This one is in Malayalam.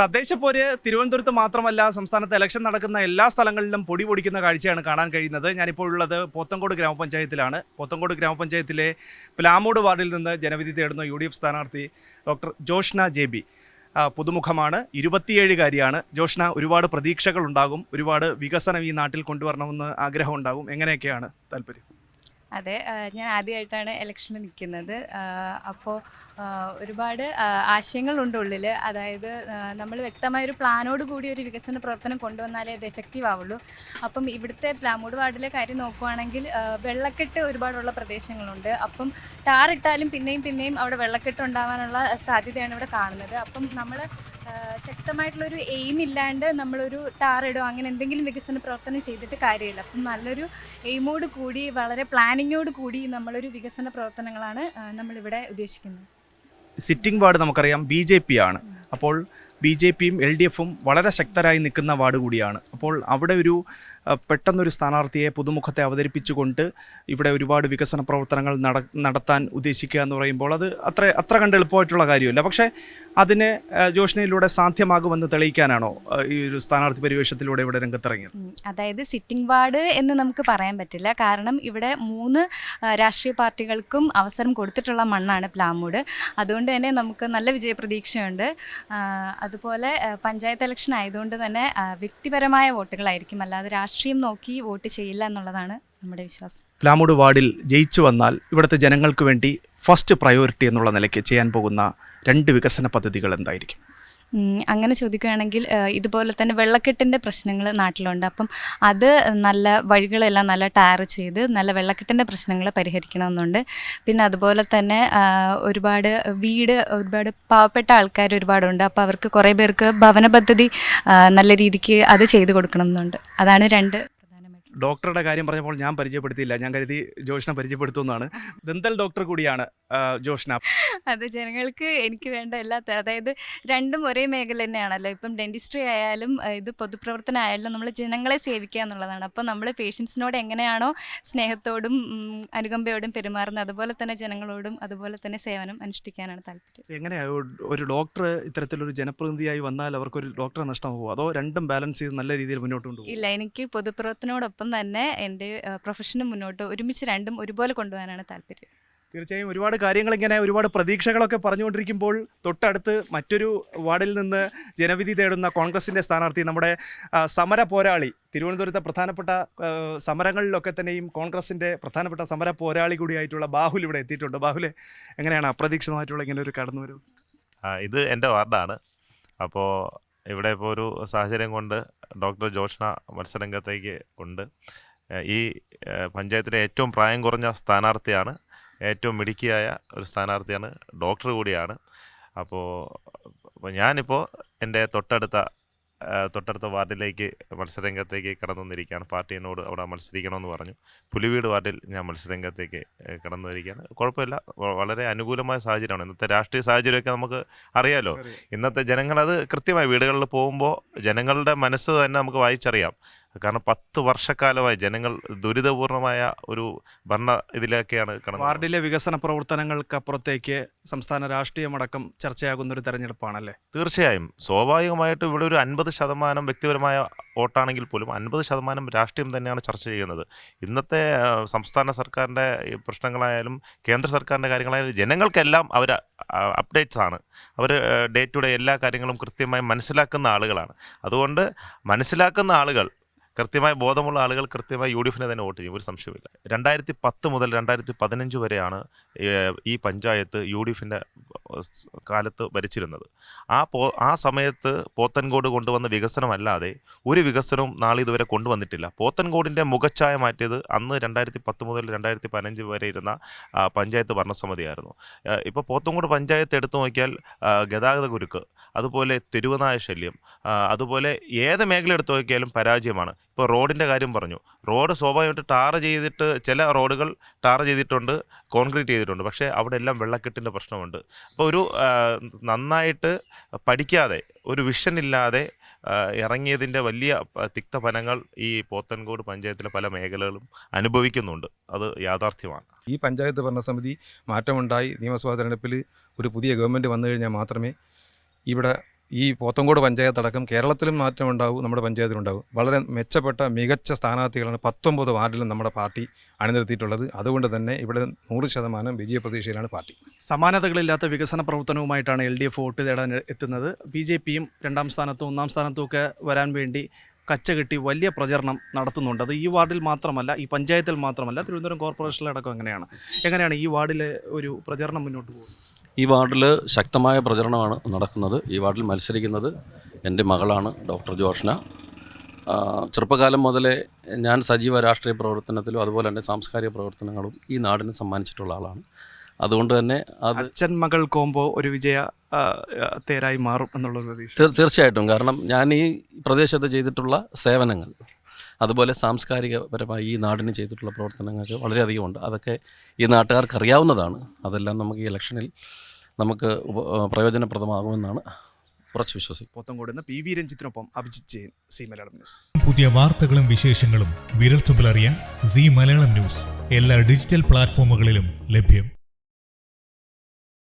തദ്ദേശപ്പോര് തിരുവനന്തപുരത്ത് മാത്രമല്ല സംസ്ഥാനത്ത് ഇലക്ഷൻ നടക്കുന്ന എല്ലാ സ്ഥലങ്ങളിലും പൊടി പൊടിക്കുന്ന കാഴ്ചയാണ് കാണാൻ കഴിയുന്നത്. ഞാനിപ്പോൾ ഉള്ളത് പോത്തങ്കോട് ഗ്രാമപഞ്ചായത്തിലാണ്. പോത്തങ്കോട് ഗ്രാമപഞ്ചായത്തിലെ പ്ലാമൂട് വാർഡിൽ നിന്ന് ജനവിധി തേടുന്ന യു ഡി എഫ് സ്ഥാനാർത്ഥി ഡോക്ടർ ജോഷ്ന ജെ ബി. പുതുമുഖമാണ്. ഇരുപത്തിയേഴുകാരിയാണ് ജോഷ്ന ഒരുപാട് പ്രതീക്ഷകളുണ്ടാകും. ഒരുപാട് വികസനം ഈ നാട്ടിൽ കൊണ്ടുവരണമെന്ന് ആഗ്രഹമുണ്ടാകും. എങ്ങനെയൊക്കെയാണ് താല്പര്യം? അതെ ഞാൻ ആദ്യമായിട്ടാണ് ഇലക്ഷനിൽ നിൽക്കുന്നത്. അപ്പോൾ ഒരുപാട് ആശയങ്ങളുണ്ട് ഉള്ളിൽ അതായത് നമ്മൾ വ്യക്തമായ ഒരു പ്ലാനോട് കൂടി ഒരു വികസന പ്രവർത്തനം കൊണ്ടുവന്നാലേ അത് എഫക്റ്റീവ് ആവുള്ളൂ. അപ്പം ഇവിടുത്തെ പ്ലാമൂട് വാർഡിലെ കാര്യം നോക്കുവാണെങ്കിൽ വെള്ളക്കെട്ട് ഒരുപാടുള്ള പ്രദേശങ്ങളുണ്ട്. അപ്പം ടാറിട്ടാലും പിന്നെയും പിന്നെയും അവിടെ വെള്ളക്കെട്ട് ഉണ്ടാവാനുള്ള സാധ്യതയാണ് ഇവിടെ കാണുന്നത്. അപ്പം നമ്മൾ ശക്തമായിട്ടുള്ളൊരു എയിം ഇല്ലാണ്ട് നമ്മളൊരു ടാറിടോ അങ്ങനെ എന്തെങ്കിലും വികസന പ്രവർത്തനം ചെയ്തിട്ട് കാര്യമില്ല. അപ്പം നല്ലൊരു എയിമോട് കൂടി വളരെ പ്ലാനിങ്ങോട് കൂടി നമ്മളൊരു വികസന പ്രവർത്തനങ്ങളാണ് നമ്മളിവിടെ ഉദ്ദേശിക്കുന്നത്. സിറ്റിംഗ് വാർഡ് നമുക്കറിയാം ബി ജെ പി ആണ്. അപ്പോൾ ബി ജെ പിയും എൽ ഡി എഫും വളരെ ശക്തരായി നിൽക്കുന്ന വാർഡ് കൂടിയാണ്. അപ്പോൾ അവിടെ ഒരു പെട്ടെന്നൊരു സ്ഥാനാർത്ഥിയെ പുതുമുഖത്തെ അവതരിപ്പിച്ചുകൊണ്ട് ഇവിടെ ഒരുപാട് വികസന പ്രവർത്തനങ്ങൾ നട നടത്താൻ ഉദ്ദേശിക്കുക എന്ന് പറയുമ്പോൾ അത് അത്ര അത്ര കണ്ട് എളുപ്പമായിട്ടുള്ള കാര്യമല്ല. പക്ഷേ അതിന് ജോഷ്നയിലൂടെ സാധ്യമാകുമെന്ന് തെളിയിക്കാനാണോ ഈ ഒരു സ്ഥാനാർത്ഥി പരിവേഷത്തിലൂടെ ഇവിടെ രംഗത്തിറങ്ങിയത്? അതായത് സിറ്റിംഗ് വാർഡ് എന്ന് നമുക്ക് പറയാൻ പറ്റില്ല. കാരണം ഇവിടെ മൂന്ന് രാഷ്ട്രീയ പാർട്ടികൾക്കും അവസരം കൊടുത്തിട്ടുള്ള മണ്ണാണ് പ്ലാമൂട്. അതുകൊണ്ട് തന്നെ നമുക്ക് നല്ല വിജയപ്രതീക്ഷയുണ്ട്. അതുപോലെ പഞ്ചായത്ത് ഇലക്ഷൻ ആയതുകൊണ്ട് തന്നെ വ്യക്തിപരമായ വോട്ടുകളായിരിക്കും. അല്ലാതെ രാഷ്ട്രീയം നോക്കി വോട്ട് ചെയ്യില്ല എന്നുള്ളതാണ് നമ്മുടെ വിശ്വാസം. പ്ലാമൂട് വാർഡിൽ ജയിച്ചു വന്നാൽ ഇവിടുത്തെ ജനങ്ങൾക്ക് വേണ്ടി ഫസ്റ്റ് പ്രയോറിറ്റി എന്നുള്ള നിലയ്ക്ക് ചെയ്യാൻ പോകുന്ന രണ്ട് വികസന പദ്ധതികൾ എന്തായിരിക്കും? അങ്ങനെ ചോദിക്കുകയാണെങ്കിൽ ഇതുപോലെ തന്നെ വെള്ളക്കെട്ടിന്റെ പ്രശ്നങ്ങൾ നാട്ടിലുണ്ട്. അപ്പം അത് നല്ല വഴികളെല്ലാം നല്ല ടയർ ചെയ്ത് നല്ല വെള്ളക്കെട്ടിന്റെ പ്രശ്നങ്ങൾ പരിഹരിക്കണമെന്നുണ്ട്. പിന്നെ അതുപോലെ തന്നെ ഒരുപാട് വീട് ഒരുപാട് പാവപ്പെട്ട ആൾക്കാർ ഒരുപാടുണ്ട്. അപ്പോൾ അവർക്ക് കുറേ പേർക്ക് ഭവന പദ്ധതി നല്ല രീതിക്ക് അത് ചെയ്ത് കൊടുക്കണമെന്നുണ്ട്. അതാണ് രണ്ട് ഡോക്ടറുടെ കാര്യം പറഞ്ഞപ്പോൾ ഞാൻ പരിചയപ്പെടുത്തിയില്ല. ഞാൻ കരുതി ജോഷിനെ പരിചയപ്പെടുത്തുന്നതാണ് ദന്തൽ ഡോക്ടർ കൂടിയാണ് ജോഷ്ന. അതെ ജനങ്ങൾക്ക് എനിക്ക് വേണ്ട എല്ലാ ത- അതായത് രണ്ടും ഒരേ മേഖല തന്നെയാണല്ലോ. ഇപ്പം ഡെന്റിസ്ട്രി ആയാലും ഇത് പൊതുപ്രവർത്തനം ആയാലും നമ്മൾ ജനങ്ങളെ സേവിക്കുക എന്നുള്ളതാണ്. അപ്പോൾ നമ്മൾ പേഷ്യൻസിനോട് എങ്ങനെയാണോ സ്നേഹത്തോടും അനുകമ്പയോടും പെരുമാറുന്നത് അതുപോലെ തന്നെ ജനങ്ങളോടും അതുപോലെ തന്നെ സേവനം അനുഷ്ഠിക്കാനാണ് താല്പര്യം. എങ്ങനെയാണ് ഒരു ഡോക്ടർ ഇത്തരത്തിലൊരു ജനപ്രതിനിധിയായി വന്നാൽ അവർക്ക് ഒരു ഡോക്ടറെ നഷ്ടമാകുമോ അതോ രണ്ടും ബാലൻസ് ചെയ്ത് നല്ല രീതിയിൽ മുന്നോട്ട് കൊണ്ടുപോകും? ഇല്ല എനിക്ക് പൊതുപ്രവർത്തനോടൊപ്പം തന്നെ എന്റെ പ്രൊഫഷനും മുന്നോട്ട് ഒരുമിച്ച് രണ്ടും ഒരുപോലെ കൊണ്ടുപോകാനാണ് താല്പര്യം. തീർച്ചയായും ഒരുപാട് കാര്യങ്ങൾ ഇങ്ങനെ ഒരുപാട് പ്രതീക്ഷകളൊക്കെ പറഞ്ഞുകൊണ്ടിരിക്കുമ്പോൾ തൊട്ടടുത്ത് മറ്റൊരു വാർഡിൽ നിന്ന് ജനവിധി തേടുന്ന കോൺഗ്രസിന്റെ സ്ഥാനാർത്ഥി നമ്മുടെ സമര പോരാളി തിരുവനന്തപുരത്തെ പ്രധാനപ്പെട്ട സമരങ്ങളിലൊക്കെ തന്നെയും കോൺഗ്രസിന്റെ പ്രധാനപ്പെട്ട സമര പോരാളി കൂടിയായിട്ടുള്ള ബാഹുൽ ഇവിടെ എത്തിയിട്ടുണ്ട്. ബാഹുലെ എങ്ങനെയാണ് അപ്രതീക്ഷിതമായിട്ടുള്ള ഇങ്ങനെ ഒരു കടന്നുവരവ്? ഇത് എന്റെ വാർഡാണ്. അപ്പോൾ ഇവിടെ ഇപ്പോൾ ഒരു സാഹചര്യം കൊണ്ട് ഡോക്ടർ ജോഷ്ണ മത്സരരംഗത്തേക്ക് ഉണ്ട്. ഈ പഞ്ചായത്തിലെ ഏറ്റവും പ്രായം കുറഞ്ഞ സ്ഥാനാർത്ഥിയാണ് ഏറ്റവും മിടുക്കിയായ ഒരു സ്ഥാനാർത്ഥിയാണ്. ഡോക്ടർ കൂടിയാണ്. അപ്പോൾ അപ്പോൾ ഞാനിപ്പോൾ എന്റെ തൊട്ടടുത്ത തൊട്ടടുത്ത വാർഡിലേക്ക് മത്സരരംഗത്തേക്ക് കടന്നു വന്നിരിക്കുകയാണ് പാർട്ടി എന്നോട് അവിടെ മത്സരിക്കണമെന്ന് പറഞ്ഞു. പുലിവീട് വാർഡിൽ ഞാൻ മത്സരരംഗത്തേക്ക് കടന്നു വരികയാണ് കുഴപ്പമില്ല. വളരെ അനുകൂലമായ സാഹചര്യമാണ്. ഇന്നത്തെ രാഷ്ട്രീയ സാഹചര്യമൊക്കെ നമുക്ക് അറിയാമല്ലോ ഇന്നത്തെ ജനങ്ങളത് കൃത്യമായി വീടുകളിൽ പോകുമ്പോൾ ജനങ്ങളുടെ മനസ്സ് തന്നെ നമുക്ക് വായിച്ചറിയാം. കാരണം പത്ത് വർഷക്കാലമായി ജനങ്ങൾ ദുരിതപൂർണമായ ഒരു ഭരണ ഇതിലൊക്കെയാണ് കാണുന്നത് വാർഡിലെ വികസന പ്രവർത്തനങ്ങൾക്കപ്പുറത്തേക്ക് സംസ്ഥാന രാഷ്ട്രീയമടക്കം ചർച്ചയാകുന്ന ഒരു തെരഞ്ഞെടുപ്പാണല്ലേ? തീർച്ചയായും. സ്വാഭാവികമായിട്ടും ഇവിടെ ഒരു അൻപത് ശതമാനം വ്യക്തിപരമായ വോട്ടാണെങ്കിൽ പോലും അൻപത് ശതമാനം രാഷ്ട്രീയം തന്നെയാണ് ചർച്ച ചെയ്യുന്നത്. ഇന്നത്തെ സംസ്ഥാന സർക്കാരിന്റെ പ്രശ്നങ്ങളായാലും കേന്ദ്ര സർക്കാരിന്റെ കാര്യങ്ങളായാലും ജനങ്ങൾക്കെല്ലാം അവർ അപ്ഡേറ്റ്സ് ആണ്. അവർ ഡേ ടു ഡേ എല്ലാ കാര്യങ്ങളും കൃത്യമായി മനസ്സിലാക്കുന്ന ആളുകളാണ്. അതുകൊണ്ട് മനസ്സിലാക്കുന്ന ആളുകൾ കൃത്യമായ ബോധമുള്ള ആളുകൾ കൃത്യമായി യു ഡി എഫിനെ തന്നെ വോട്ട് ചെയ്യും. ഒരു സംശയമില്ല രണ്ടായിരത്തി പത്ത് മുതൽ രണ്ടായിരത്തി പതിനഞ്ച് വരെയാണ് ഈ പഞ്ചായത്ത് യു ഡി എഫിന്റെ കാലത്ത് ഭരിച്ചിരുന്നത്. ആ പോ ആ സമയത്ത് പോത്തൻകോട് കൊണ്ടുവന്ന വികസനമല്ലാതെ ഒരു വികസനവും നാളെ ഇതുവരെ കൊണ്ടുവന്നിട്ടില്ല. പോത്തൻകോടിന്റെ മുഖച്ഛായ മാറ്റിയത് അന്ന് രണ്ടായിരത്തി പത്ത് മുതൽ രണ്ടായിരത്തി പതിനഞ്ച് വരെ ഇരുന്ന പഞ്ചായത്ത് ഭരണസമിതിയായിരുന്നു. ഇപ്പോൾ പോത്തൻകോട് പഞ്ചായത്ത് എടുത്തു നോക്കിയാൽ ഗതാഗത കുരുക്ക് അതുപോലെ തെരുവനായ ശല്യം അതുപോലെ ഏത് മേഖല എടുത്തു നോക്കിയാലും പരാജയമാണ്. ഇപ്പോൾ റോഡിന്റെ കാര്യം പറഞ്ഞു. റോഡ് സ്വാഭാവികമായിട്ട് ടാർ ചെയ്തിട്ട് ചില റോഡുകൾ ടാർ ചെയ്തിട്ടുണ്ട് കോൺക്രീറ്റ് ചെയ്തിട്ടുണ്ട്. പക്ഷേ അവിടെ എല്ലാം വെള്ളക്കെട്ടിന്റെ പ്രശ്നമുണ്ട്. അപ്പോൾ ഒരു നന്നായിട്ട് പഠിക്കാതെ ഒരു ആ, ഇറങ്ങിയതിന്റെ വലിയ തിക്തഫലങ്ങൾ ഈ പോത്തൻകോട് പഞ്ചായത്തിലെ പല മേഖലകളും അനുഭവിക്കുന്നുണ്ട്. അത് യാഥാർത്ഥ്യമാണ്. ഈ പഞ്ചായത്ത് ഭരണസമിതി മാറ്റമുണ്ടായി. നിയമസഭാ തെരഞ്ഞെടുപ്പിൽ ഒരു പുതിയ ഗവൺമെന്റ് വന്നു കഴിഞ്ഞാൽ മാത്രമേ ഇവിടെ ഈ പോത്തങ്കോട് പഞ്ചായത്ത് അടക്കം കേരളത്തിലും മാറ്റം ഉണ്ടാവും നമ്മുടെ പഞ്ചായത്തിലുണ്ടാവും വളരെ മെച്ചപ്പെട്ട മികച്ച സ്ഥാനാർത്ഥികളാണ് പത്തൊമ്പത് വാർഡിലും നമ്മുടെ പാർട്ടി അണിനിരത്തിയിട്ടുള്ളത്. അതുകൊണ്ട് തന്നെ ഇവിടെ നൂറ് ശതമാനം വിജയ പ്രതീക്ഷയിലാണ് പാർട്ടി. സമാനതകളില്ലാത്ത വികസന പ്രവർത്തനവുമായിട്ടാണ് എൽ ഡി എഫ് വോട്ട് തേടാൻ എത്തുന്നത്. ബി ജെ പിയും രണ്ടാം സ്ഥാനത്തും ഒന്നാം സ്ഥാനത്തും ഒക്കെ വരാൻ വേണ്ടി കച്ചകെട്ടി വലിയ പ്രചരണം നടത്തുന്നുണ്ട്. അത് ഈ വാർഡിൽ മാത്രമല്ല ഈ പഞ്ചായത്തിൽ മാത്രമല്ല തിരുവനന്തപുരം കോർപ്പറേഷനിലടക്കം എങ്ങനെയാണ് എങ്ങനെയാണ് ഈ വാർഡിലെ ഒരു പ്രചരണം മുന്നോട്ട് പോകുന്നത്? ഈ വാർഡിൽ ശക്തമായ പ്രചരണമാണ് നടക്കുന്നത്. ഈ വാർഡിൽ മത്സരിക്കുന്നത് എന്റെ മകളാണ് ഡോക്ടർ ജോഷ്ന. ചെറുപ്പകാലം മുതലേ ഞാൻ സജീവ രാഷ്ട്രീയ പ്രവർത്തനത്തിലും അതുപോലെ തന്നെ സാംസ്കാരിക പ്രവർത്തനങ്ങളും ഈ നാടിന് സമ്മാനിച്ചിട്ടുള്ള ആളാണ്. അതുകൊണ്ട് തന്നെ അത് അച്ഛൻ മകൾ കോമ്പോ ഒരു വിജയ തേരായി മാറും എന്നുള്ള തീർച്ചയായിട്ടും. കാരണം ഞാൻ ഈ പ്രദേശത്ത് ചെയ്തിട്ടുള്ള സേവനങ്ങൾ അതുപോലെ സാംസ്കാരികപരമായി ഈ നാടിന് ചെയ്തിട്ടുള്ള പ്രവർത്തനങ്ങൾക്ക് വളരെയധികമുണ്ട് അതൊക്കെ ഈ നാട്ടുകാർക്ക് അറിയാവുന്നതാണ്. അതെല്ലാം നമുക്ക് ഈ ഇലക്ഷനിൽ നമുക്ക് പ്രയോജനപ്രദമാകുമെന്നാണ് ഉറച്ചു വിശ്വസിക്കും പോത്തങ്കോട് നിന്ന് പി വി രഞ്ജിത്തിനൊപ്പം അഭിജിത് ജെയിൻ സി മലയാളം ന്യൂസ്. പുതിയ വാർത്തകളും വിശേഷങ്ങളും വിരൽത്തുമ്പിലറിയാൻ സി മലയാളം ന്യൂസ്. എല്ലാ ഡിജിറ്റൽ പ്ലാറ്റ്ഫോമുകളിലും ലഭ്യം.